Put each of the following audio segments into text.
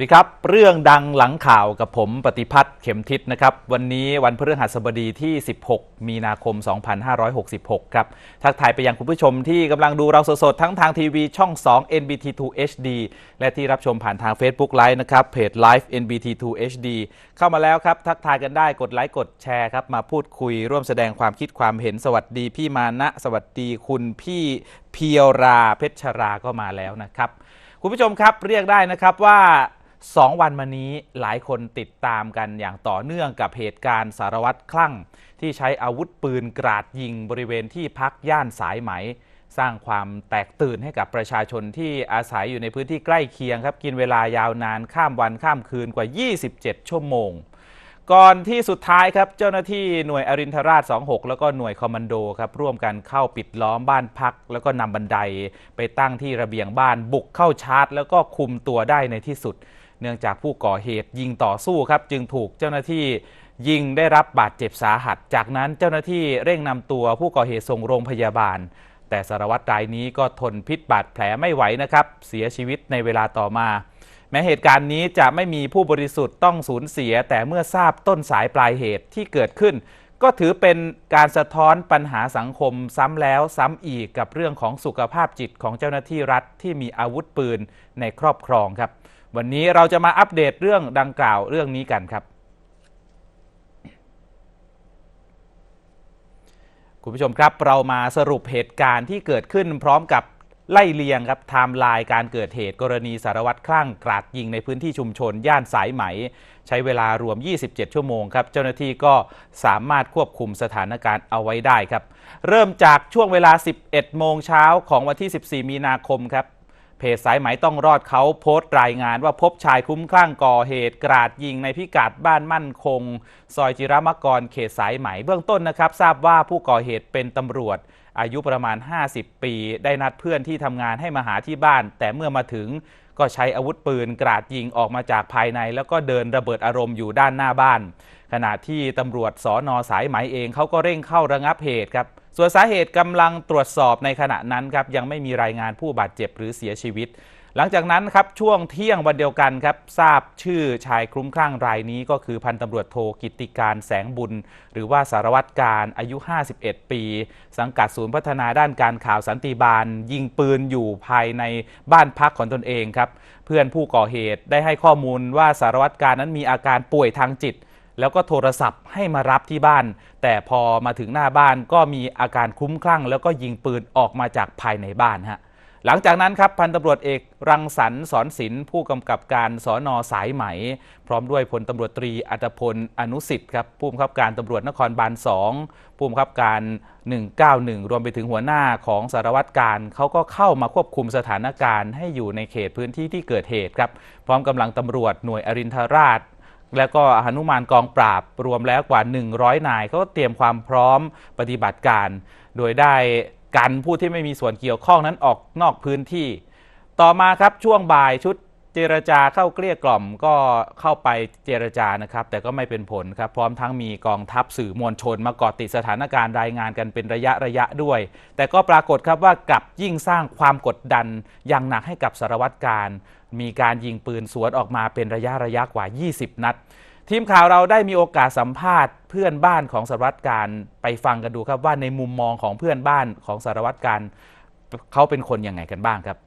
สวัสดีครับ เรื่องดังหลังข่าวกับผมปฏิพัฒน์เข็มทิศนะครับ วันนี้วันพฤหัสบดีที่ 16 มีนาคม 2566 ครับ ทักทายไปยังคุณผู้ชมที่กำลังดูเราสดๆ ทั้งทางทีวีช่อง 2 NBT2 HD และที่รับชมผ่านทาง Facebook Live นะครับ เพจ Live NBT2 HD เข้ามาแล้วครับ ทักทายกันได้กดไลค์กดแชร์ครับ มาพูดคุยร่วมแสดงความคิดความเห็นสวัสดีพี่มานะ สวัสดีคุณพี่เพียวราเพชรชราก็มาแล้วนะครับคุณผู้ชมครับเรียกได้นะครับว่า 2วันมานี้หลายคนติดตามกันอย่างต่อเนื่องกับเหตุการณ์สารวัตรคลั่ง ที่ใช้อาวุธปืนกราดยิงบริเวณที่พักย่านสายไหม สร้างความแตกตื่นให้กับประชาชนที่อาศัยอยู่ในพื้นที่ใกล้เคียงครับ กินเวลายาวนานข้ามวันข้ามคืนกว่า 27 ชั่วโมง ก่อนที่สุดท้ายครับเจ้าหน้าที่หน่วยอรินทราช 26 แล้วก็หน่วยคอมมานโดครับร่วมกันเข้าปิดล้อมบ้านพัก แล้วก็นำบันไดไปตั้งที่ระเบียงบ้านบุกเข้าชาร์จ แล้วก็คุมตัวได้ในที่สุด เนื่องจากผู้ก่อเหตุยิงต่อสู้ครับ จึงถูกเจ้าหน้าที่ยิงได้รับบาดเจ็บสาหัส จากนั้นเจ้าหน้าที่เร่งนำตัวผู้ก่อเหตุส่งโรงพยาบาล แต่สารวัตรรายนี้ก็ทนพิษบาดแผลไม่ไหวนะครับ เสียชีวิตในเวลาต่อมา แม้เหตุการณ์นี้จะไม่มีผู้บริสุทธิ์ต้องสูญเสีย แต่เมื่อทราบต้นสายปลายเหตุที่เกิดขึ้น ก็ถือเป็นการสะท้อนปัญหาสังคมซ้ำแล้วซ้ำอีกกับเรื่องของสุขภาพจิตของเจ้าหน้าที่รัฐที่มีอาวุธปืนในครอบครองครับ วันนี้เราจะมาอัปเดตเรื่องดังกล่าวเรื่องนี้กันครับ คุณผู้ชมครับเรามาสรุปเหตุการณ์ที่เกิดขึ้นพร้อมกับไล่เลียงครับไทม์ไลน์การเกิดเหตุกรณีสารวัตรคลั่งกราดยิงในพื้นที่ชุมชน ย่านสายไหม ใช้เวลารวม 27 ชั่วโมงครับ เจ้าหน้าที่ก็สามารถควบคุมสถานการณ์เอาไว้ได้ครับ เริ่มจากช่วงเวลา 11 โมงเช้าของวันที่ 14 มีนาคมครับ เพจสายไหมต้องรอดเขาโพสต์รายงานว่าพบชายคุ้มคลั่งก่อเหตุกราดยิงในพิกัดบ้านมั่นคง ซอยจิรมกรเขตสายไหมเบื้องต้นนะครับ ทราบว่าผู้ก่อเหตุเป็นตำรวจ อายุประมาณ 50 ปี ได้นัดเพื่อนที่ทำงานให้มาหาที่บ้าน แต่เมื่อมาถึงก็ใช้อาวุธปืนกราดยิงออกมาจากภายใน แล้วก็เดินระเบิดอารมณ์อยู่ด้านหน้าบ้าน ขณะที่ตำรวจสอนอสายไหมเองเขาก็เร่งเข้าระงับเหตุครับ ส่วนสาเหตุกำลังตรวจสอบในขณะนั้นครับยังไม่มีรายงานผู้บาดเจ็บหรือเสียชีวิต หลังจากนั้นครับช่วงเที่ยงวันเดียวกันครับทราบชื่อชายคลุ้มคลั่งรายนี้ก็คือพันตำรวจโทกิตติการแสงบุญ หรือว่าสารวัตรการอายุ 51 ปี สังกัดศูนย์พัฒนาด้านการข่าวสันติบาล ยิงปืนอยู่ภายในบ้านพักของตนเองครับเพื่อนผู้ก่อเหตุได้ให้ข้อมูลว่าสารวัตรการนั้นมีอาการป่วยทางจิต แล้วก็โทรศัพท์ให้มารับที่บ้าน แต่พอมาถึงหน้าบ้านก็มีอาการคลุ้มคลั่ง แล้วก็ยิงปืนออกมาจากภายในบ้านฮะหลังจากนั้นครับพันตำรวจเอกรังสรรค์สอนศิลป์ผู้กำกับการสอนอสายไหม พร้อมด้วยพลตำรวจตรีอัตพลอนุสิทธิ์ครับผู้กำกับการตำรวจนครบาล2ผู้กำกับการ 191 รวมไปถึงหัวหน้าของสารวัตรการเขาก็เข้ามาควบคุมสถานการณ์ให้อยู่ในเขตพื้นที่ที่เกิดเหตุครับ พร้อมกำลังตำรวจหน่วยอรินทราช แล้วก็หนุมานกองปราบรวมแล้วกว่า 100 นายเขาก็เตรียมความพร้อมปฏิบัติการ โดยได้กันผู้ที่ไม่มีส่วนเกี่ยวข้องนั้นออกนอกพื้นที่ ต่อมาครับช่วงบ่ายชุด เจรจาเข้าเกลี้ยกล่อมก็เข้าไปเจรจานะครับ แต่ก็ไม่เป็นผลครับพร้อมทั้งมีกองทัพสื่อมวลชนมาเกาะติดสถานการณ์รายงานกันเป็นระยะระยะด้วย แต่ก็ปรากฏครับว่ากลับยิ่งสร้างความกดดันอย่างหนักให้กับสารวัตรการ มีการยิงปืนสวนออกมาเป็นระยะระยะกว่า 20 นัด ทีมข่าวเราได้มีโอกาสสัมภาษณ์เพื่อนบ้านของสารวัตรการไปฟังกันดูครับว่าในมุมมองของเพื่อนบ้านของสารวัตรการเขาเป็นคนยังไงกันบ้างครับ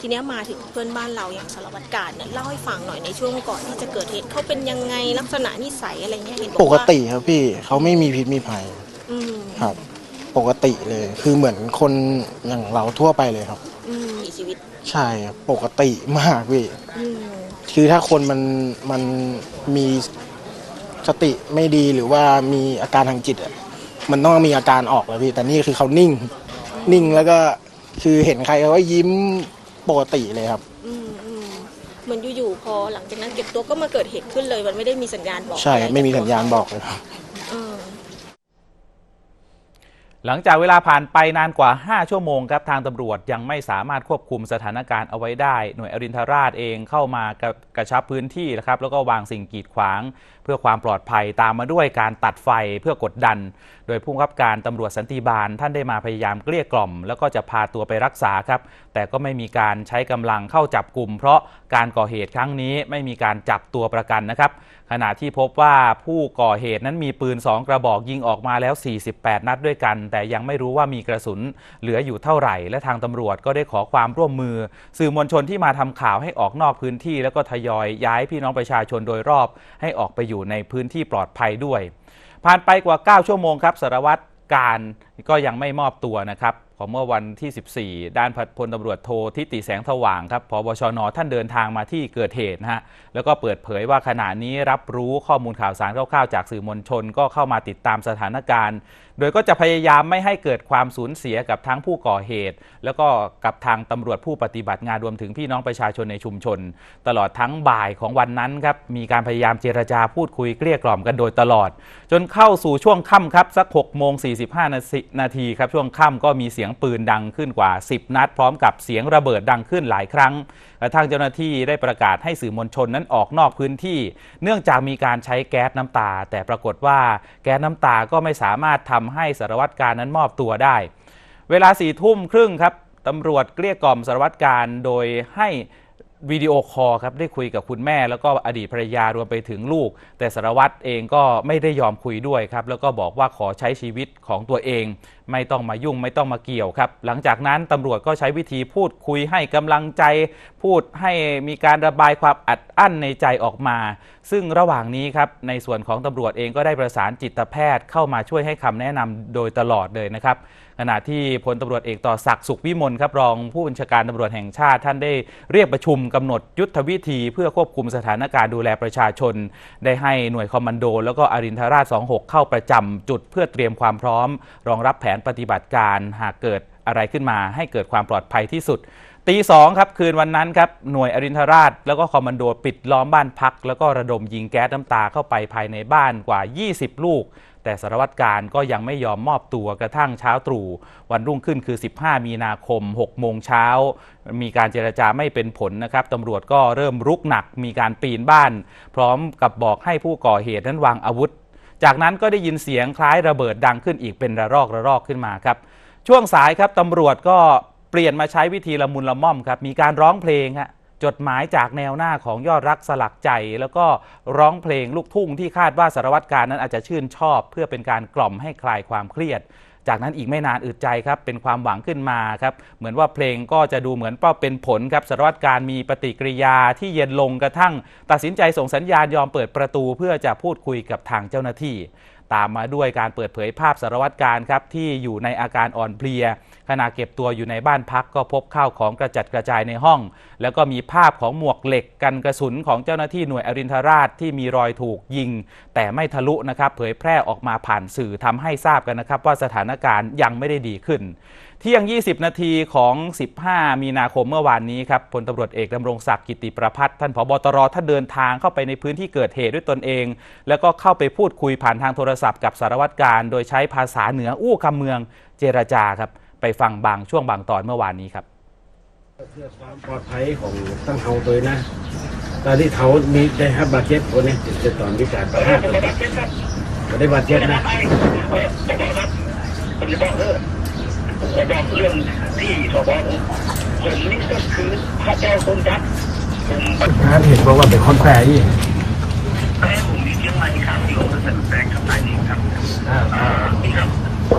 ทีเนี้ยมาถึงเพื่อนบ้านเราอย่างสารวัตรการเนี่ยเล่าให้ฟังหน่อยในช่วงก่อนที่จะเกิดเหตุเขาเป็นยังไงลักษณะนิสัยอะไรเงี้ยเห็นบอกปกว่าติครับพี่เขาไม่มีพิษมีภัยอืมครับ ปกติเลย คือเหมือนคนอย่างเราทั่วไปเลยครับ อืมมีชีวิตใช่ครับปกติมากพี่อืมคือถ้าคนมันมันมีสติไม่ดีหรือว่ามีอาการทางจิตอะมันต้องมีอาการออกแล้วพี่ แต่นี่คือเขานิ่ง นิ่งแล้วก็คือเห็นใครเขาก็ยิ้ม ปกติเลยครับ อืมอืมเหมือนอยู่ๆพอหลังจากนั้นเก็บตัวก็มาเกิดเหตุขึ้นเลย มันไม่ได้มีสัญญาณบอกใช่อะรไม่มีสัญญาณบอกเลยครับ เออ หลังจากเวลาผ่านไปนานกว่า 5 ชั่วโมงครับ ทางตำรวจยังไม่สามารถควบคุมสถานการณ์เอาไว้ได้ หน่วยอรินทราชเองเข้ามากระกระชับพื้นที่นะครับแล้วก็วางสิ่งกีดขวางเพื่อความปลอดภัยตามมาด้วยการตัดไฟเพื่อกดดัน โดยผู้บังคับการตำรวจสันติบาลท่านได้มาพยายามเกลี้ยกล่อม แล้วก็จะพาตัวไปรักษาครับ แต่ก็ไม่มีการใช้กำลังเข้าจับกลุ่ม เพราะการก่อเหตุครั้งนี้ไม่มีการจับตัวประกันนะครับ ขณะที่พบว่าผู้ก่อเหตุนั้นมีปืน 2 กระบอกยิงออกมาแล้ว 48 นัดด้วยกัน แต่ยังไม่รู้ว่ามีกระสุนเหลืออยู่เท่าไหร่ และทางตำรวจก็ได้ขอความร่วมมือ สื่อมวลชนที่มาทำข่าวให้ออกนอกพื้นที่ แล้วก็ทยอยย้ายพี่น้องประชาชนโดยรอบให้ออกไปอยูู่่ในพื้นที่ปลอดภัยด้วย ผ่านไปกว่า 9 ชั่วโมงครับสารวัตรการก็ยังไม่มอบตัวนะครับของเมื่อวันที่ 14 ด้านพลตำรวจโททิติแสงสว่างครับพบชนท่านเดินทางมาที่เกิดเหตุนะฮะแล้วก็เปิดเผยว่าขณะนี้รับรู้ข้อมูลข่าวสารคร่าวๆ จากสื่อมวลชนก็เข้ามาติดตามสถานการณ์โดยก็จะพยายามไม่ให้เกิดความสูญเสียกับทั้งผู้ก่อเหตุ แล้วก็กับทางตำรวจผู้ปฏิบัติงานรวมถึงพี่น้องประชาชนในชุมชน ตลอดทั้งบ่ายของวันนั้นครับมีการพยายามเจรจาพูดคุยเกลี้ยกล่อมกันโดยตลอด จนเข้าสู่ช่วงค่ำครับสัก6โมง45นาทีนาทีครับช่วงค่ำก็มีเสียงปืนดังขึ้นกว่า 10 นัด พร้อมกับเสียงระเบิดดังขึ้นหลายครั้งกระทั่งเจ้าหน้าที่ได้ประกาศให้สื่อมวลชนนั้นออกนอกพื้นที่ เนื่องจากมีการใช้แก๊สน้ำตา แต่ปรากฏว่าแก๊สน้ำตาก็ไม่สามารถทำให้สารวัตรการนั้นมอบตัวได้ เวลาสี่ทุ่มครึ่งครับตำรวจเกลี้ยกล่อมสารวัตรการโดยให้วิดีโอคอลครับได้คุยกับคุณแม่ แล้วก็อดีตภรรยารวมไปถึงลูก แต่สารวัตรเองก็ไม่ได้ยอมคุยด้วยครับแล้วก็บอกว่าขอใช้ชีวิตของตัวเอง ไม่ต้องมายุ่งไม่ต้องมาเกี่ยวครับ หลังจากนั้นตำรวจก็ใช้วิธีพูดคุยให้กำลังใจ พูดให้มีการระบายความอัดอั้นในใจออกมา ซึ่งระหว่างนี้ครับในส่วนของตำรวจเองก็ได้ประสานจิตแพทย์เข้ามาช่วยให้คำแนะนำโดยตลอดเลยนะครับขณะที่พลตำรวจเอกต่อศักดิ์สุขวิมลครับรองผู้บัญชาการตำรวจแห่งชาติ ท่านได้เรียกประชุมกำหนดยุทธวิธี เพื่อควบคุมสถานการณ์ดูแลประชาชน ได้ให้หน่วยคอมมานโด แล้วก็อรินทราช 26 เข้าประจำจุดเพื่อเตรียมความพร้อม รองรับแผนปฏิบัติการหากเกิดอะไรขึ้นมาให้เกิดความปลอดภัยที่สุด ตีสองครับคืนวันนั้นครับหน่วยอรินทราช แล้วก็คอมมานโดปิดล้อมบ้านพัก แล้วก็ระดมยิงแก๊สน้ำตาเข้าไปภายในบ้านกว่า 20 ลูก แต่สารวัตรการก็ยังไม่ยอมมอบตัวกระทั่งเช้าตรู่วันรุ่งขึ้นคือ 15 มีนาคม 6 โมงเช้า มีการเจรจาไม่เป็นผลนะครับตำรวจก็เริ่มรุกหนักมีการปีนบ้าน พร้อมกับบอกให้ผู้ก่อเหตุนั้นวางอาวุธ จากนั้นก็ได้ยินเสียงคล้ายระเบิดดังขึ้นอีกเป็นระลอกระลอกขึ้นมาครับ ช่วงสายครับตำรวจก็เปลี่ยนมาใช้วิธีละมุนละม่อมครับ มีการร้องเพลงฮะจดหมายจากแนวหน้าของยอดรักสลักใจ แล้วก็ร้องเพลงลูกทุ่งที่คาดว่าสารวัตรการนั้นอาจจะชื่นชอบ เพื่อเป็นการกล่อมให้คลายความเครียด จากนั้นอีกไม่นานอึดใจครับเป็นความหวังขึ้นมาครับเหมือนว่าเพลงก็จะดูเหมือนเป้าเป็นผลครับสารวัตรการมีปฏิกิริยาที่เย็นลงกระทั่ง ตัดสินใจส่งสัญญาณยอมเปิดประตูเพื่อจะพูดคุยกับทางเจ้าหน้าที่ ตามมาด้วยการเปิดเผยภาพสารวัตรการครับที่อยู่ในอาการอ่อนเพลีย ขณะเก็บตัวอยู่ในบ้านพักก็พบข้าวของกระจัดกระจายในห้อง แล้วก็มีภาพของหมวกเหล็กกันกระสุนของเจ้าหน้าที่หน่วยอรินทราชที่มีรอยถูกยิง แต่ไม่ทะลุนะครับเผยแพร่ออกมาผ่านสื่อทำให้ทราบกันนะครับว่าสถานการณ์ยังไม่ได้ดีขึ้น เที่ยง 20 นาทีของ 15 มีนาคมเมื่อวานนี้ครับพลตำรวจเอกดำรงศักดิ์กิติประพัฒน์ท่านผบตรท่านเดินทางเข้าไปในพื้นที่เกิดเหตุด้วยตนเอง แล้วก็เข้าไปพูดคุยผ่านทางโทรศัพท์กับสารวัตรการ โดยใช้ภาษาเหนืออู้คำเมืองเจรจาครับ ไปฟังบางช่วงบางตอนเมื่อวานนี้ครับเพื่อความปลอดภัยของตั้งเฮาตัวนะ ตอนที่เขามีได้รับบาดเจ็บคนนี้จะตอนวิการประหารตัวไม่ได้บาดเจ็บนะ ผมจะบอกเออจะบเรื่องที่สบผมผมนี่ก็คือพระเจ้าทรงจักผมถ้าเห็นบอกว่าเป็นคนแปรอีกแม่ผมมีเชียงใหม่ครับที่ผมจะแสดงคำนายนี้ครับอ่าอ่านี่ครับ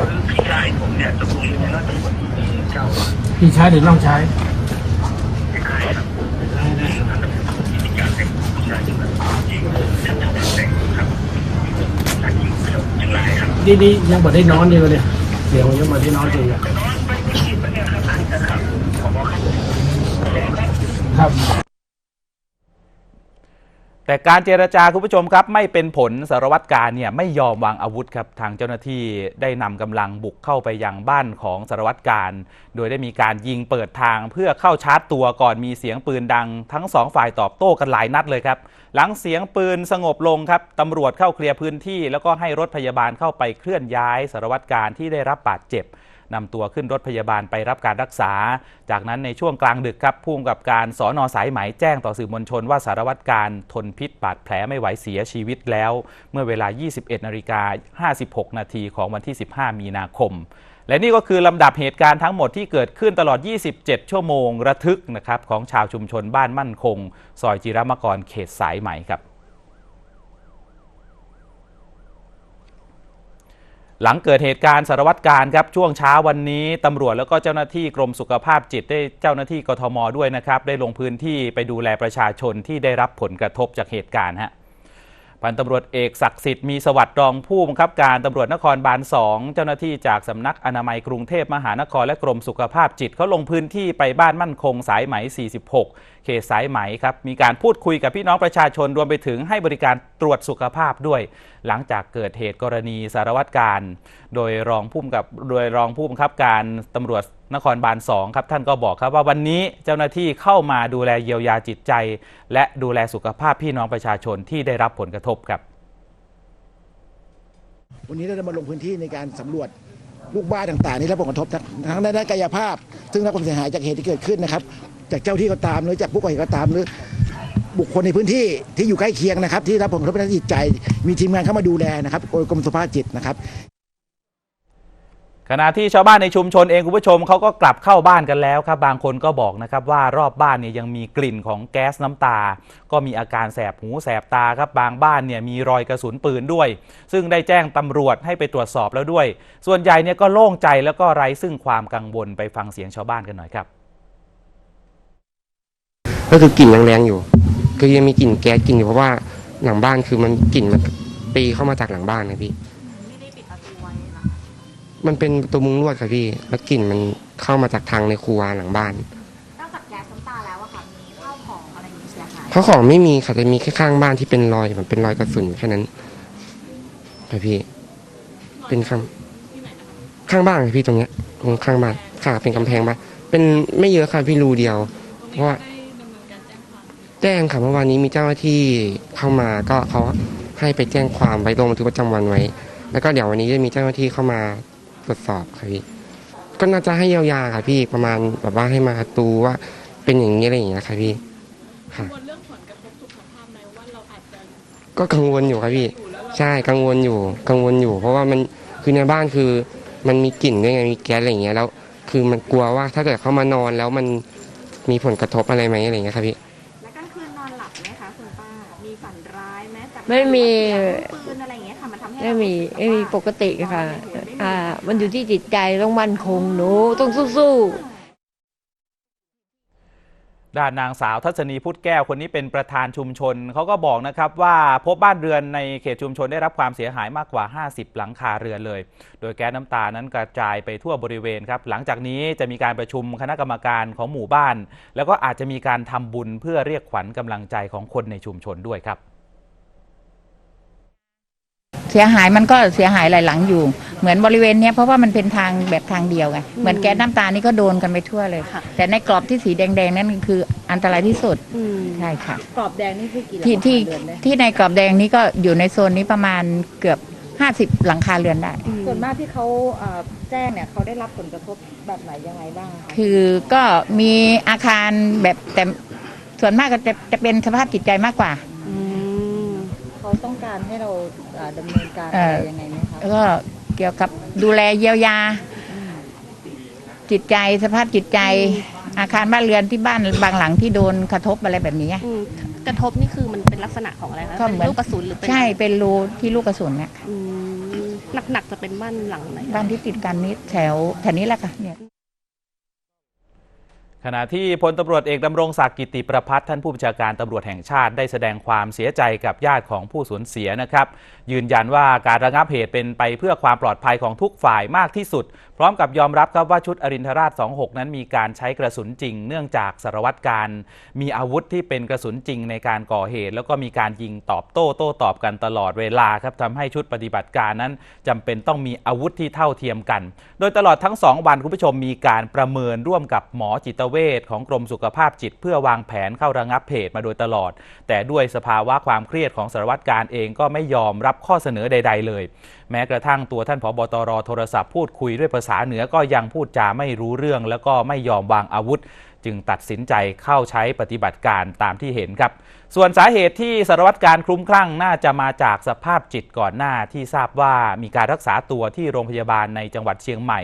คือพี่ชายผมเนี่ยจะพูดอย่างนั้นตำรวจเจ้าพี่ชายหรือน้องชายไม่ใช่ครับที่มีการแต่งผู้ชายที่มันยิงท่านจะแต่งครับท่านยิงจังไรครับดีดียังบ่ได้นอนอยู่เนี่ย สียงยังบ่ได้นอนอยู่อะนอนไม่ไม่คิดว่าที่น้องจริงอบอกครับครับ แต่การเจรจาคุณผู้ชมครับไม่เป็นผลสารวัตรการเนี่ยไม่ยอมวางอาวุธครับทางเจ้าหน้าที่ได้นำกำลังบุกเข้าไปยังบ้านของสารวัตรการ โดยได้มีการยิงเปิดทางเพื่อเข้าชาร์จตัวก่อนมีเสียงปืนดัง ทั้งสองฝ่ายตอบโต้กันหลายนัดเลยครับ หลังเสียงปืนสงบลงครับตำรวจเข้าเคลียร์พื้นที่ แล้วก็ให้รถพยาบาลเข้าไปเคลื่อนย้ายสารวัตรการที่ได้รับบาดเจ็บ นำตัวขึ้นรถพยาบาลไปรับการรักษา จากนั้นในช่วงกลางดึกครับผู้กำกับการสอนอสายไหมแจ้งต่อสื่อมวลชนว่าสารวัตรการทนพิษบาดแผลไม่ไหวเสียชีวิตแล้ว เมื่อเวลา 21นาฬิกา56 นาทีของวันที่ 15 มีนาคมและนี่ก็คือลำดับเหตุการณ์ทั้งหมดที่เกิดขึ้นตลอด 27 ชั่วโมงระทึกนะครับของชาวชุมชนบ้านมั่นคง ซอยจิรมกรเขตสายไหมครับ หลังเกิดเหตุการณ์สารวัตรการครับช่วงเช้าวันนี้ตำรวจแล้วก็เจ้าหน้าที่กรมสุขภาพจิตได้เจ้าหน้าที่กทมด้วยนะครับ ได้ลงพื้นที่ไปดูแลประชาชนที่ได้รับผลกระทบจากเหตุการณ์ฮะ พันตำรวจเอกศักดิ์สิทธิ์มีสวัสดิ์รองผู้บังคับการตำรวจนครบาล2เจ้าหน้าที่จากสำนักอนามัยกรุงเทพมหานครและกรมสุขภาพจิตเขาลงพื้นที่ไปบ้านมั่นคงสายไหม 46 เขตสายไหมครับมีการพูดคุยกับพี่น้องประชาชนรวมไปถึงให้บริการตรวจสุขภาพด้วย หลังจากเกิดเหตุกรณีสารวัตรการ โดยรองผู้กำกับโดยรองผู้บังคับการตำรวจ นครบาล2ครับท่านก็บอกครับว่าวันนี้เจ้าหน้าที่เข้ามาดูแลเยียวยาจิตใจ และดูแลสุขภาพพี่น้องประชาชนที่ได้รับผลกระทบครับ วันนี้เราได้มาลงพื้นที่ในการสำรวจลูกบ้านต่างๆนี่รับผลกระทบทั้งทั้งในด้านกายภาพ ซึ่งรับความเสียหายจากเหตุที่เกิดขึ้นนะครับ จากเจ้าที่ก็ตามหรือจากผู้ก่อเหตุก็ตามหรือบุคคลในพื้นที่ที่อยู่ใกล้เคียงนะครับ ที่รับผลกระทบทางจิตใจ มีทีมงานเข้ามาดูแลนะครับโดยกรมสุขภาพจิตนะครับ ขณะที่ชาวบ้านในชุมชนเองคุณผู้ชมเขาก็กลับเข้าบ้านกันแล้วครับบางคนก็บอกนะครับว่ารอบบ้านเนี่ยยังมีกลิ่นของแก๊สน้ำตา ก็มีอาการแสบหูแสบตาครับบางบ้านเนี่ยมีรอยกระสุนปืนด้วย ซึ่งได้แจ้งตำรวจให้ไปตรวจสอบแล้วด้วย ส่วนใหญ่เนี่ยก็โล่งใจแล้วก็ไร้ซึ่งความกังวลไปฟังเสียงชาวบ้านกันหน่อยครับ ก็คือกลิ่นแรงๆอยู่ คือยังมีกลิ่นแก๊สกลิ่นอยู่เพราะว่าหลังบ้านคือมันกลิ่นมันตีเข้ามาจากหลังบ้านนะพี่ มันเป็นประตัวมุ้งลวดค่ะพี่ แล้วกลิ่นมันเข้ามาจากทางในครัวหลังบ้านนอกจากแก๊สน้ำตาแล้วอะค่ะมีข้าวของอะไรอย่างนี้เสียหายเพราะของไม่มีค่ะจะมีแค่ข้างบ้านที่เป็นรอยมันเป็นรอยกระสุนแค่นั้นค่ะพี่ เป็นข้างข้างบ้านค่ะพี่ตรงเนี้ยตรงข้างบ้านค่ะเป็นกำแพงบ้านเป็นไม่เยอะค่ะพี่รูเดียว เพราะว่า แจ้งค่ะเมื่อวานนี้มีเจ้าหน้าที่เข้ามาก็เขาให้ไปแจ้งความไว้ลงบันทึกประจำวันไว้ แล้วก็เดี๋ยววันนี้จะมีเจ้าหน้าที่เข้ามา ตรวจสอบค่ะพี่ก็น่าจะให้เยียวยาค่ะพี่ประมาณแบบว่าให้มาดูว่าเป็นอย่างนี้อะไรอย่างเงี้ยค่ะพี่ค่ะก็กังวลอยู่ครับพี่ใช่กังวลอยู่กังวลอยู่ เพราะว่ามันคือในบ้านคือมันมีกลิ่นด้วยไงมีแก๊สอะไรอย่างเงี้ยแล้ว คือมันกลัวว่าถ้าเกิดเขามานอนแล้วมันมีผลกระทบอะไรไหมอะไรอย่างเงี้ยครับพี่ แล้วกลางคืนนอนหลับไหมคะคุณป้า มีฝันร้ายไหมจากไม่มีปืนอะไรอย่างเไม่มีไม่มีปกติค่ะ อ่า มันอยู่ที่จิตใจต้องมั่นคงหนูต้องสู้ๆด้านนางสาวทัศนีพุทธแก้วคนนี้เป็นประธานชุมชนเขาก็บอกนะครับว่าพบบ้านเรือนในเขตชุมชนได้รับความเสียหายมากกว่า 50 หลังคาเรือนเลย โดยแก๊สน้ำตานั้นกระจายไปทั่วบริเวณครับ หลังจากนี้จะมีการประชุมคณะกรรมการของหมู่บ้าน แล้วก็อาจจะมีการทำบุญเพื่อเรียกขวัญกำลังใจของคนในชุมชนด้วยครับ เสียหายมันก็เสียหายหลายหลังอยู่ เหมือนบริเวณเนี้ยเพราะว่ามันเป็นทางแบบทางเดียวไงเหมือนแก๊สน้ำตานี่ก็โดนกันไปทั่วเลย ค่ะ แต่ในกรอบที่สีแดงๆนั่นคืออันตรายที่สุดอืมใช่ค่ะ กรอบแดงนี่คือกี่หลังที่ที่คาเรือนได้ที่ในกรอบแดงนี้ก็อยู่ในโซนนี้ประมาณเกือบ 50 หลังคาเรือนได้ ส่วนมากที่เขาเอ่อแจ้งเนี่ยเขาได้รับผลกระทบแบบไหนยังไงบ้างคะคือก็มีอาคารแบบแต่ส่วนมากก็จะจะเป็นสภาพจิตใจมากกว่า อืมเขาต้องการให้เราเอ่อ ดำเนินการเอ่อะไรอยังไงไหมคะแล้วก็เกี่ยวกับดูแลเยียวยา จิตใจสภาพจิตใจ อาคารบ้านเรือนที่บ้านบางหลังที่โดนกระทบอะไรแบบนี้ไงอืมกระทบนี่คือมันเป็นลักษณะของอะไรคะก็เป็นเหมือนลูกกระสุนหรือเป็นใช่เป็นรูที่ลูกกระสุนเนี่ยอืมหนักๆจะเป็นบ้านหลังไหนคะบ้านที่ติดกันนี้แถวแถวนี้แหละค่ะเนี่ย ขณะที่พลตำรวจเอกดำรงศักดิ์กิติประพัฒน์ท่านผู้บัญชาการตำรวจแห่งชาติได้แสดงความเสียใจกับญาติของผู้สูญเสียนะครับยืนยันว่าการระงับเหตุเป็นไปเพื่อความปลอดภัยของทุกฝ่ายมากที่สุด พร้อมกับยอมรับครับว่าชุดอรินทราช 26 นั้นมีการใช้กระสุนจริง เนื่องจากสารวัตรการมีอาวุธที่เป็นกระสุนจริงในการก่อเหตุ แล้วก็มีการยิงตอบโต้โต้ตอบกันตลอดเวลาครับทำให้ชุดปฏิบัติการนั้นจำเป็นต้องมีอาวุธที่เท่าเทียมกัน โดยตลอดทั้ง 2 วันคุณผู้ชมมีการประเมินร่วมกับหมอจิตเวชของกรมสุขภาพจิต เพื่อวางแผนเข้าระงับเหตุมาโดยตลอด แต่ด้วยสภาวะความเครียดของสารวัตรการเองก็ไม่ยอมรับข้อเสนอใด ๆ เลย แม้กระทั่งตัวท่านผบตรโทรศัพท์พูดคุยด้วยภาษาเหนือก็ยังพูดจาไม่รู้เรื่อง แล้วก็ไม่ยอมวางอาวุธ จึงตัดสินใจเข้าใช้ปฏิบัติการตามที่เห็นครับ ส่วนสาเหตุที่สารวัตรการคลุ้มคลั่งน่าจะมาจากสภาพจิตก่อนหน้าที่ทราบว่ามีการรักษาตัวที่โรงพยาบาลในจังหวัดเชียงใหม่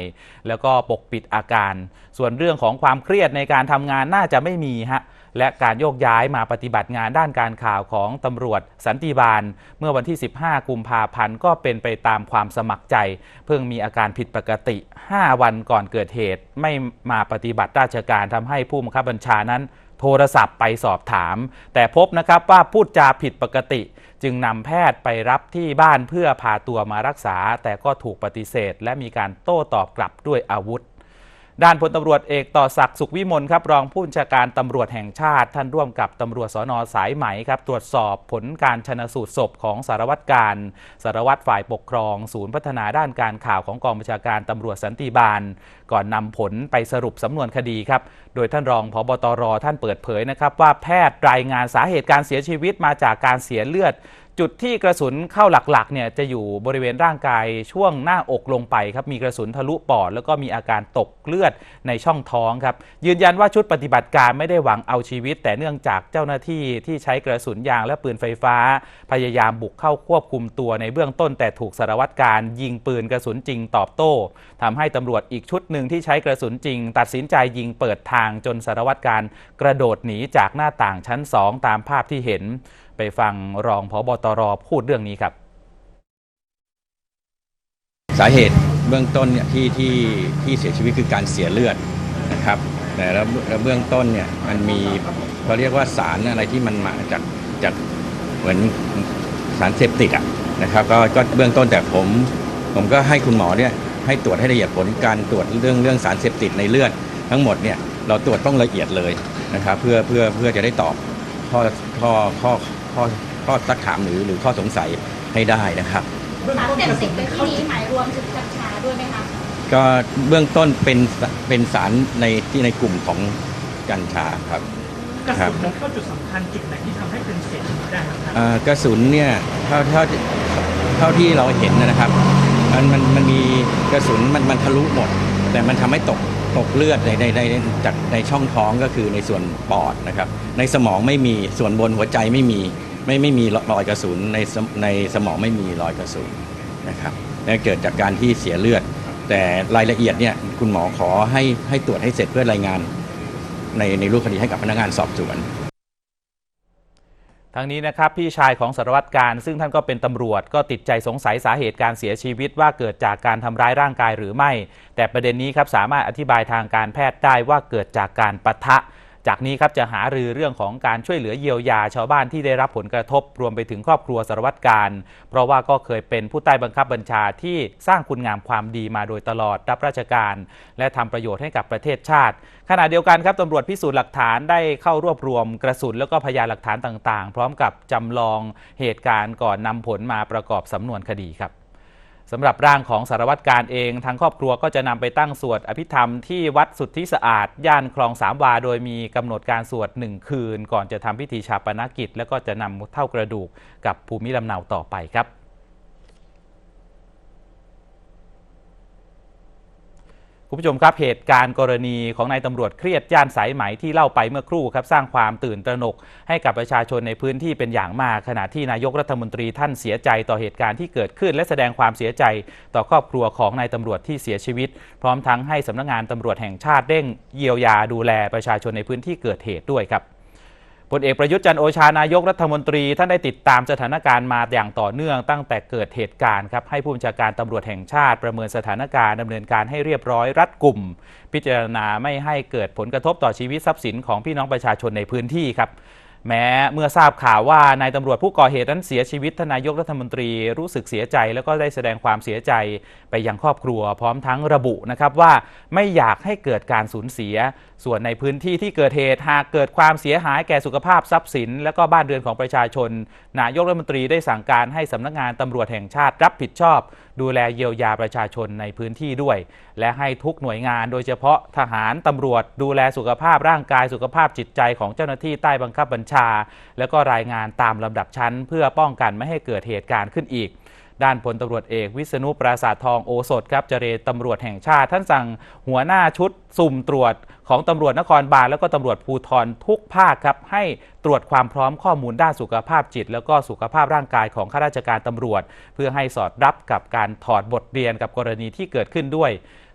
แล้วก็ปกปิดอาการ ส่วนเรื่องของความเครียดในการทำงานน่าจะไม่มีฮะ และการโยกย้ายมาปฏิบัติงานด้านการข่าวของตำรวจสันติบาล เมื่อวันที่ 15 กุมภาพันธ์ก็เป็นไปตามความสมัครใจ เพิ่งมีอาการผิดปกติ 5 วันก่อนเกิดเหตุ ไม่มาปฏิบัติราชการทำให้ผู้บังคับบัญชานั้น โทรศัพท์ไปสอบถาม แต่พบนะครับว่าพูดจาผิดปกติ จึงนำแพทย์ไปรับที่บ้านเพื่อพาตัวมารักษา แต่ก็ถูกปฏิเสธ และมีการโต้ตอบกลับด้วยอาวุธ ด้านพลตำรวจเอกต่อศักดิ์สุขวิมลครับรองผู้บัญชาการตำรวจแห่งชาติ ท่านร่วมกับตำรวจสนสายไหมครับตรวจสอบผลการชนสูตรศพของสารวัตรการ สารวัตรฝ่ายปกครอง ศูนย์พัฒนาด้านการข่าวของกองบัญชาการตำรวจสันติบาล ก่อนนำผลไปสรุปสำนวนคดีครับโดยท่านรองพบตรท่านเปิดเผยนะครับว่าแพทย์รายงานสาเหตุการเสียชีวิตมาจากการเสียเลือด จุดที่กระสุนเข้าหลักๆเนี่ยจะอยู่บริเวณร่างกายช่วงหน้าอกลงไปครับมีกระสุนทะลุปอดแล้วก็มีอาการตกเลือดในช่องท้องครับยืนยันว่าชุดปฏิบัติการไม่ได้หวังเอาชีวิต แต่เนื่องจากเจ้าหน้าที่ที่ใช้กระสุนยางและปืนไฟฟ้า พยายามบุกเข้าควบคุมตัวในเบื้องต้น แต่ถูกสารวัตรการยิงปืนกระสุนจริงตอบโต้ทำให้ตำรวจอีกชุดหนึ่งที่ใช้กระสุนจริง ตัดสินใจยิงเปิดทางจนสารวัตรการกระโดดหนีจากหน้าต่างชั้นสองตามภาพที่เห็น ไปฟังรองพบตรพูดเรื่องนี้ครับ สาเหตุเบื้องต้นเนี่ยที่ที่ที่เสียชีวิตคือการเสียเลือดนะครับแต่แล้วแล้วเบื้องต้นเนี่ยมันมีเขาเรียกว่าสารอะไรที่มันมาจากจากเหมือนสารเสพติดอะนะครับก็ก็เบื้องต้นแต่ผม ผมก็ให้คุณหมอเนี่ยให้ตรวจให้ละเอียดผลการตรวจเรื่องเรื่องสารเสพติดในเลือด ทั้งหมดเนี่ยเราตรวจต้องละเอียดเลยนะครับเพื่อเพื่อเพื่อจะได้ตอบข้อข้อข้อ ข้อข้อสักถามหรือหรือข้อสงสัยให้ได้นะครับสารเสพติดในที่นี้หมายรวมถึงกัญชาด้วยไหมคะก็เบื้องต้นเป็นเป็นสารในที่ในกลุ่มของกัญชาครับกระครัสุบนมันเข้าจุดสำคัญจุดไหนที่ทำให้เป็นเสียชีวิตได้ครับอ่ากระสุนเนี่ยเท่าเท่าเท่าที่เราเห็นนะครับ มันมันมันมีกระสุนมันมันทะลุหมด แต่มันทำให้ตก ตกเลือดในในในจากในช่องท้องก็คือในส่วนปอดนะครับ ในสมองไม่มีส่วนบนหัวใจไม่มีไม่ไม่มีรอยกระสุนในสมในสมองไม่มีรอยกระสุนนะครับและเกิดจากการที่เสียเลือด แต่รายละเอียดเนี่ยคุณหมอขอให้ให้ตรวจให้เสร็จเพื่อรายงานในในรูปคดีให้กับพนักงานสอบสวน ทั้งนี้นะครับพี่ชายของสารวัตรการ ซึ่งท่านก็เป็นตำรวจก็ติดใจสงสัยสาเหตุการเสียชีวิตว่าเกิดจากการทำร้ายร่างกายหรือไม่ แต่ประเด็นนี้ครับสามารถอธิบายทางการแพทย์ได้ว่าเกิดจากการปะทะ จากนี้ครับจะหารือเรื่องของการช่วยเหลือเยียวยาชาวบ้านที่ได้รับผลกระทบรวมไปถึงครอบครัวสารวัตรการ เพราะว่าก็เคยเป็นผู้ใต้บังคับบัญชาที่สร้างคุณงามความดีมาโดยตลอดรับราชการ และทำประโยชน์ให้กับประเทศชาติ ขณะเดียวกันครับตำรวจพิสูจน์หลักฐานได้เข้ารวบรวมกระสุนแล้วก็พยานหลักฐานต่างๆ พร้อมกับจำลองเหตุการณ์ก่อนนำผลมาประกอบสำนวนคดีครับ สำหรับร่างของสารวัตรการเองทางครอบครัวก็จะนำไปตั้งสวดอภิธรรมที่วัดสุทธิสะอาด ย่านคลองสามวา โดยมีกำหนดการสวดหนึ่งคืน ก่อนจะทำพิธีชาปนกิจ แล้วก็จะนำเท่ากระดูกกับภูมิลำเนาต่อไปครับ คุณผู้ชมครับเหตุการณ์กรณีของนายตำรวจเครียดย่านสายไหมที่เล่าไปเมื่อครู่ครับสร้างความตื่นตระหนก ให้กับประชาชนในพื้นที่เป็นอย่างมาก ขณะที่นายกรัฐมนตรีท่านเสียใจต่อเหตุการณ์ที่เกิดขึ้น และแสดงความเสียใจต่อครอบครัวของนายตำรวจที่เสียชีวิต พร้อมทั้งให้สำนักงานตำรวจแห่งชาติเร่งเยียวยาดูแลประชาชนในพื้นที่เกิดเหตุด้วยครับ พลเอกประยุทธ์จันโอชานายกรัฐมนตรีท่านได้ติดตามสถานการณ์มาอย่างต่อเนื่องตั้งแต่เกิดเหตุการณ์ครับให้ผู้บัญชาการตำรวจแห่งชาติประเมินสถานการณ์ดำเนินการให้เรียบร้อยรัดกลุ่ม พิจารณาไม่ให้เกิดผลกระทบต่อชีวิตทรัพย์สินของพี่น้องประชาชนในพื้นที่ครับ แม้เมื่อทราบข่าวว่านายตำรวจผู้ก่อเหตุนั้นเสียชีวิตทนนายกรัฐมนตรีรู้สึกเสียใจ แล้วก็ได้แสดงความเสียใจไปยังครอบครัว พร้อมทั้งระบุนะครับว่าไม่อยากให้เกิดการสูญเสีย ส่วนในพื้นที่ที่เกิดเหตุหากเกิดความเสียหายแก่สุขภาพทรัพย์สิน และก็บ้านเรือนของประชาชน นายกรัฐมนตรีได้สั่งการให้สำนักงานตำรวจแห่งชาติรับผิดชอบ ดูแลเยียวยาประชาชนในพื้นที่ด้วย และให้ทุกหน่วยงานโดยเฉพาะทหารตำรวจ ดูแลสุขภาพร่างกายสุขภาพจิตใจของเจ้าหน้าที่ใต้บังคับบัญชา แล้วก็รายงานตามลำดับชั้น เพื่อป้องกันไม่ให้เกิดเหตุการณ์ขึ้นอีก ด้านพลตำรวจเอกวิษณุปราสาททองโอสถครับเจรตำรวจแห่งชาติ ท่านสั่งหัวหน้าชุดสุ่มตรวจของตำรวจนครบาลแล้วก็ตำรวจภูธรทุกภาคครับให้ตรวจความพร้อมข้อมูลด้านสุขภาพจิต แล้วก็สุขภาพร่างกายของข้าราชการตำรวจ เพื่อให้สอดรับกับการถอดบทเรียนกับกรณีที่เกิดขึ้นด้วย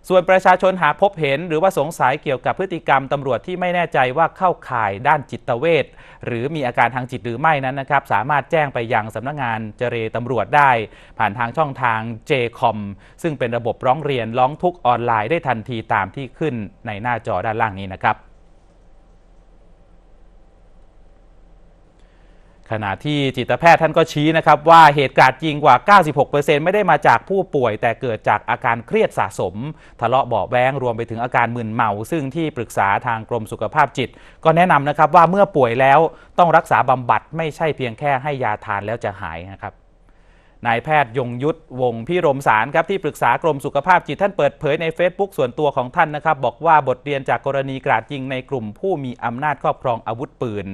ส่วนประชาชนหากพบเห็น หรือว่าสงสัยเกี่ยวกับพฤติกรรมตำรวจที่ไม่แน่ใจว่าเข้าข่ายด้านจิตเวชหรือมีอาการทางจิตหรือไม่นั้นนะครับ สามารถแจ้งไปยังสำนักงานเจรตำรวจได้ ผ่านทางช่องทาง JCOM ซึ่งเป็นระบบร้องเรียนร้องทุกข์ออนไลน์ได้ทันทีตามที่ขึ้นในหน้าจอด้านล่างนี้นะครับ ขณะที่จิตแพทย์ท่านก็ชี้นะครับว่าเหตุการณ์จริงกว่า 96%ไม่ได้มาจากผู้ป่วย แต่เกิดจากอาการเครียดสะสม ทะเลาะเบาะแว้งรวมไปถึงอาการมึนเมา ซึ่งที่ปรึกษาทางกรมสุขภาพจิต ก็แนะนำนะครับว่าเมื่อป่วยแล้วต้องรักษาบำบัดไม่ใช่เพียงแค่ให้ยาทานแล้วจะหายนะครับ นายแพทย์ยงยุทธวงพิรมสารครับที่ปรึกษากรมสุขภาพจิตท่านเปิดเผยใน Facebook ส่วนตัวของท่านนะครับบอกว่าบทเรียนจากกรณีกราดยิงในกลุ่มผู้มีอำนาจครอบครองอาวุธปืน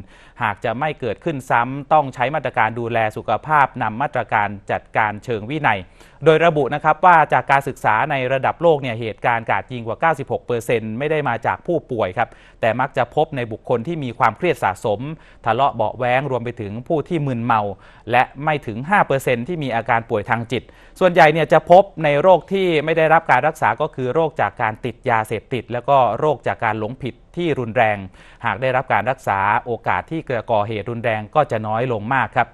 หากจะไม่เกิดขึ้นซ้ำต้องใช้มาตรการดูแลสุขภาพนำมาตรการจัดการเชิงวินัย โดยระบุนะครับว่าจากการศึกษาในระดับโลกเนี่ยเหตุการณ์กาดยิงกว่า 96%ไม่ได้มาจากผู้ป่วยครับ แต่มักจะพบในบุคคลที่มีความเครียดสะสม ทะเลาะเบาแวงรวมไปถึงผู้ที่มึนเมา และไม่ถึง 5%ที่มีอาการป่วยทางจิต ส่วนใหญ่เนี่ยจะพบในโรคที่ไม่ได้รับการรักษาก็คือโรคจากการติดยาเสพติด แล้วก็โรคจากการหลงผิดที่รุนแรง หากได้รับการรักษาโอกาสที่จะก่อเหตุรุนแรงก็จะน้อยลงมากครับ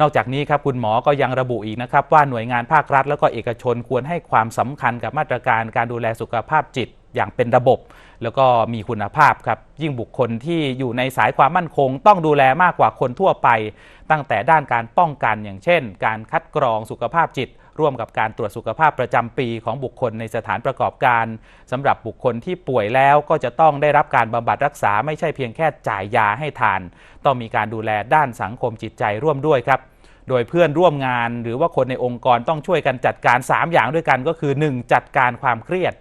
นอกจากนี้ครับคุณหมอก็ยังระบุอีกนะครับว่าหน่วยงานภาครัฐ แล้วก็เอกชนควรให้ความสำคัญกับมาตรการการดูแลสุขภาพจิตอย่างเป็นระบบ แล้วก็มีคุณภาพครับ ยิ่งบุคคลที่อยู่ในสายความมั่นคง ต้องดูแลมากกว่าคนทั่วไป ตั้งแต่ด้านการป้องกันอย่างเช่น การคัดกรองสุขภาพจิต ร่วมกับการตรวจสุขภาพประจำปีของบุคคลในสถานประกอบการสำหรับบุคคลที่ป่วยแล้วก็จะต้องได้รับการบำบัดรักษาไม่ใช่เพียงแค่จ่ายยาให้ทาน ต้องมีการดูแลด้านสังคมจิตใจร่วมด้วยครับโดยเพื่อนร่วมงานหรือว่าคนในองค์กรต้องช่วยกันจัดการ 3 อย่างด้วยกันก็คือ 1. จัดการความเครียด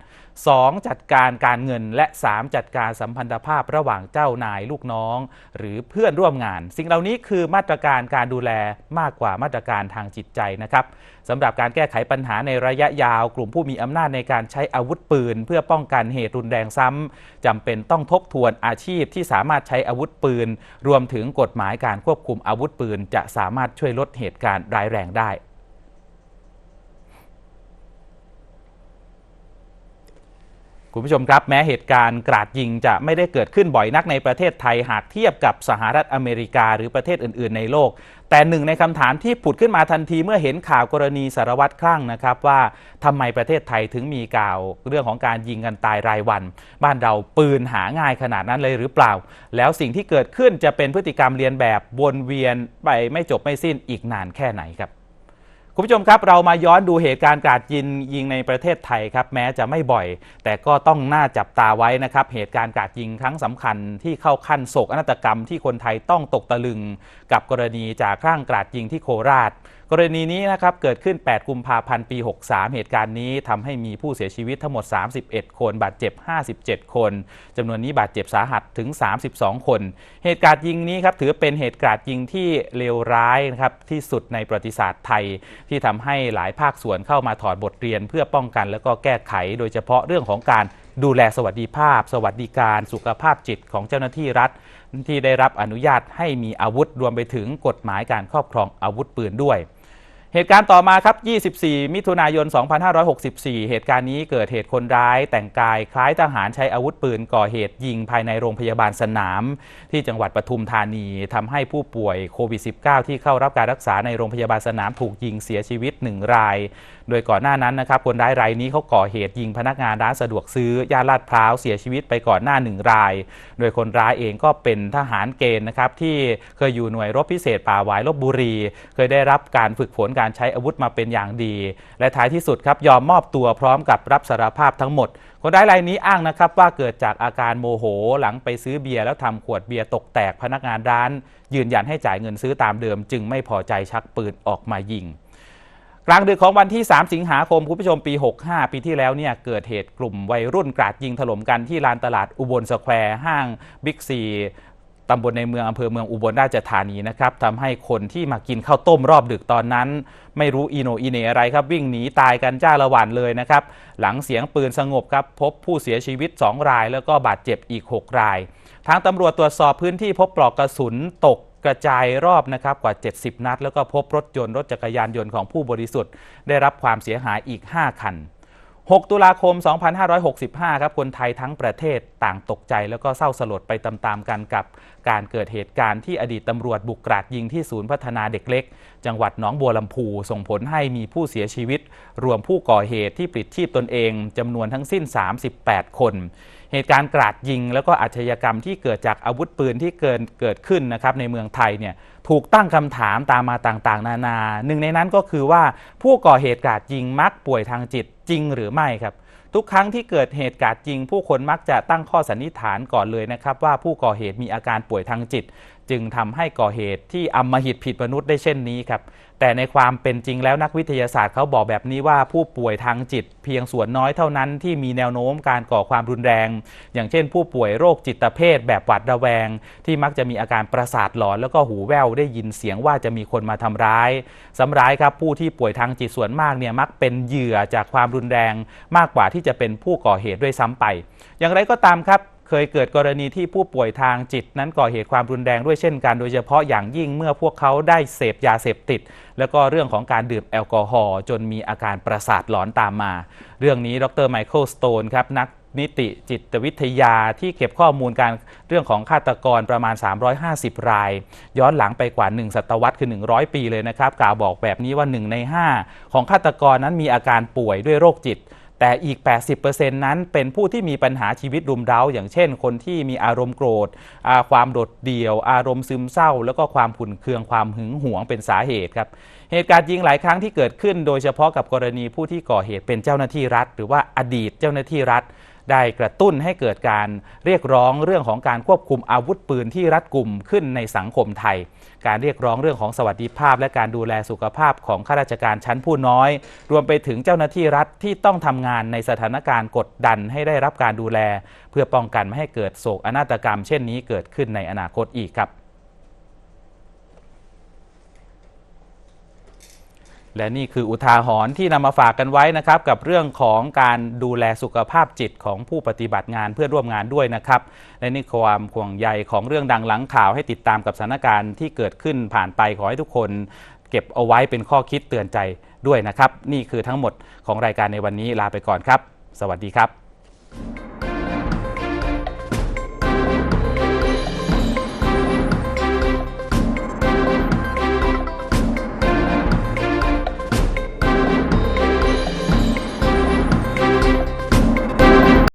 2. จัดการการเงินและ 3. จัดการสัมพันธภาพระหว่างเจ้านายลูกน้อง หรือเพื่อนร่วมงาน สิ่งเหล่านี้คือมาตรการการดูแลมากกว่ามาตรการทางจิตใจนะครับสำหรับการแก้ไขปัญหาในระยะยาว กลุ่มผู้มีอำนาจในการใช้อาวุธปืน เพื่อป้องกันเหตุรุนแรงซ้ำจำเป็นต้องทบทวนอาชีพที่สามารถใช้อาวุธปืน รวมถึงกฎหมายการควบคุมอาวุธปืน จะสามารถช่วยลดเหตุการณ์ร้ายแรงได้ คุณผู้ชมครับ แม้เหตุการณ์กราดยิงจะไม่ได้เกิดขึ้นบ่อยนักในประเทศไทยหากเทียบกับสหรัฐอเมริกาหรือประเทศอื่น ๆ ในโลก แต่หนึ่งในคำถามที่ผุดขึ้นมาทันทีเมื่อเห็นข่าวกรณีสารวัตรคลั่งนะครับ ว่าทำไมประเทศไทยถึงมีข่าว เรื่องของการยิงกันตายรายวัน บ้านเราปืนหาง่ายขนาดนั้นเลยหรือเปล่า แล้วสิ่งที่เกิดขึ้นจะเป็นพฤติกรรมเรียนแบบวนเวียนไปไม่จบไม่สิ้นอีกนานแค่ไหนครับ คุณผู้ชมครับเรามาย้อนดูเหตุการณ์การยิงยิงในประเทศไทยครับแม้จะไม่บ่อย แต่ก็ต้องน่าจับตาไว้นะครับ เหตุการณ์การยิงครั้งสำคัญที่เข้าขั้นโศกนาฏกรรมที่คนไทยต้องตกตะลึง กับกรณีจากครั้งกราดยิงที่โคราช กรณีนี้นะครับเกิดขึ้น 8 กุมภาพันธ์ ปี 63 เหตุการณ์นี้ทำให้มีผู้เสียชีวิตทั้งหมด 31 คน บาดเจ็บ 57 คนจำนวนนี้บาดเจ็บสาหัสถึง 32 คน เหตุการณ์ยิงนี้ครับถือเป็นเหตุการณ์ยิงที่เลวร้ายนะครับที่สุดในประวัติศาสตร์ไทย ที่ทำให้หลายภาคส่วนเข้ามาถอดบทเรียนเพื่อป้องกันแล้วก็แก้ไข โดยเฉพาะเรื่องของการดูแลสวัสดิภาพ สวัสดิการสุขภาพจิตของเจ้าหน้าที่รัฐ ที่ได้รับอนุญาตให้มีอาวุธรวมไปถึงกฎหมายการครอบครองอาวุธปืนด้วย เหตุการณ์ต่อมาครับ 24 มิถุนายน 2564 เหตุการณ์นี้เกิดเหตุคนร้ายแต่งกายคล้ายทหารใช้อาวุธปืนก่อเหตุยิงภายในโรงพยาบาลสนาม ที่จังหวัดปทุมธานีทำให้ผู้ป่วยโควิด -19 ที่เข้ารับการรักษาในโรงพยาบาลสนามถูกยิงเสียชีวิต 1 ราย โดยก่อนหน้านั้นนะครับคนร้ายรายนี้เขาก่อเหตุยิงพนักงานร้านสะดวกซื้อย่านลาดพร้าวเสียชีวิตไปก่อนหน้าหนึ่งราย โดยคนร้ายเองก็เป็นทหารเกณฑ์นะครับที่เคยอยู่หน่วยรบพิเศษป่าหวายลบบุรี เคยได้รับการฝึกฝนการใช้อาวุธมาเป็นอย่างดี และท้ายที่สุดครับยอมมอบตัวพร้อมกับรับสารภาพทั้งหมดคนร้ายรายนี้อ้างนะครับว่าเกิดจากอาการโมโหหลังไปซื้อเบียร์แล้วทำขวดเบียร์ตกแตกพนักงานร้าน ยืนยันให้จ่ายเงินซื้อตามเดิม จึงไม่พอใจชักปืนออกมายิง กลางดึกของวันที่ 3 สิงหาคม คุณผู้ชมปี 65 ปีที่แล้วเนี่ยเกิดเหตุกลุ่มวัยรุ่นกราดยิงถล่มกันที่ลานตลาดอุบลสแควร์ห้างบิ๊กซีตำบลในเมืองอำเภอเมืองอุบลราชธานีนะครับทำให้คนที่มากินข้าวต้มรอบดึกตอนนั้น ไม่รู้อีโนอีเนอะไรครับ วิ่งหนีตายกันจ้าละหวันเลยนะครับ หลังเสียงปืนสงบครับ พบผู้เสียชีวิต 2 ราย แล้วก็บาดเจ็บอีก 6 ราย ทางตำรวจตรวจสอบพื้นที่พบปลอกกระสุนตก กระจายรอบนะครับกว่า 70 นัด แล้วก็พบรถยนต์รถจักรยานยนต์ของผู้บริสุทธิ์ ได้รับความเสียหายอีก 5 คัน 6 ตุลาคม 2565 ครับ คนไทยทั้งประเทศต่างตกใจแล้วก็เศร้าสลดไปตามๆกันกับ การเกิดเหตุการณ์ที่อดีตตำรวจบุกกราดยิงที่ศูนย์พัฒนาเด็กเล็ก จังหวัดหนองบัวลำพูส่งผลให้มีผู้เสียชีวิต รวมผู้ก่อเหตุที่ปลิดชีพตนเองจำนวนทั้งสิ้น 38 คน เหตุการณ์กราดยิง แล้วก็อาชญากรรมที่เกิดจากอาวุธปืนที่เกินเกิดขึ้นนะครับในเมืองไทยเนี่ยถูกตั้งคำถามตามมาต่างๆ นานา หนึ่งในนั้นก็คือว่าผู้ก่อเหตุกราดยิงมักป่วยทางจิตจริงหรือไม่ครับทุกครั้งที่เกิดเหตุการณ์จริง ผู้คนมักจะตั้งข้อสันนิษฐานก่อนเลยนะครับ ว่าผู้ก่อเหตุมีอาการป่วยทางจิต จึงทำให้ก่อเหตุที่อำมหิตผิดมนุษย์ได้เช่นนี้ครับ แต่ในความเป็นจริงแล้วนักวิทยาศาสตร์เขาบอกแบบนี้ว่าผู้ป่วยทางจิต เพียงส่วนน้อยเท่านั้นที่มีแนวโน้มการก่อความรุนแรง อย่างเช่น ผู้ป่วยโรคจิตเภทแบบหวาดระแวง ที่มักจะมีอาการประสาทหลอน แล้วก็หูแว่วได้ยินเสียงว่าจะมีคนมาทำร้ายสำร้ายครับผู้ที่ป่วยทางจิตส่วนมากเนี่ยมักเป็นเหยื่อจากความรุนแรง มากกว่าที่จะเป็นผู้ก่อเหตุด้วยซ้ำไป อย่างไรก็ตามครับ เคยเกิดกรณีที่ผู้ป่วยทางจิต นั้นก่อเหตุความรุนแรงด้วยเช่นกัน โดยเฉพาะอย่างยิ่งเมื่อพวกเขาได้เสพยาเสพติด แล้วก็เรื่องของการดื่มแอลกอฮอล์จนมีอาการประสาทหลอนตามมา เรื่องนี้ดรไมเคิลสโตนครับนักนิติจิตวิทยาที่เก็บข้อมูลการเรื่องของฆาตกรประมาณ 350 ราย ย้อนหลังไปกว่า 1 ศตวรรษคือ 100 ปีเลยนะครับ กล่าวบอกแบบนี้ว่า 1 ใน 5 ของฆาตกรนั้นมีอาการป่วยด้วยโรคจิต แต่อีก 80%นั้นเป็นผู้ที่มีปัญหาชีวิตรุมเร้า อย่างเช่น คนที่มีอารมณ์โกรธ ความโดดเดี่ยว อารมณ์ซึมเศร้า แล้วก็ความขุ่นเคืองความหึงหวงเป็นสาเหตุครับ เหตุการณ์ยิงหลายครั้งที่เกิดขึ้น โดยเฉพาะกับกรณีผู้ที่ก่อเหตุเป็นเจ้าหน้าที่รัฐ หรือว่าอดีตเจ้าหน้าที่รัฐได้กระตุ้นให้เกิดการเรียกร้องเรื่องของการควบคุมอาวุธปืนที่รัดกุมขึ้นในสังคมไทย การเรียกร้องเรื่องของสวัสดิภาพ และการดูแลสุขภาพของข้าราชการชั้นผู้น้อย รวมไปถึงเจ้าหน้าที่รัฐที่ต้องทำงานในสถานการณ์กดดันให้ได้รับการดูแล เพื่อป้องกันไม่ให้เกิดโศกนาฏกรรม เช่นนี้เกิดขึ้นในอนาคตอีกครับ และนี่คืออุทาหรณ์ที่นำมาฝากกันไว้นะครับ กับเรื่องของการดูแลสุขภาพจิตของผู้ปฏิบัติงานเพื่อร่วมงานด้วยนะครับ และนี่คือความห่วงใยของเรื่องดังหลังข่าวให้ติดตามกับสถานการณ์ที่เกิดขึ้นผ่านไปขอให้ทุกคน เก็บเอาไว้เป็นข้อคิดเตือนใจด้วยนะครับ นี่คือทั้งหมดของรายการในวันนี้ลาไปก่อนครับ สวัสดีครับ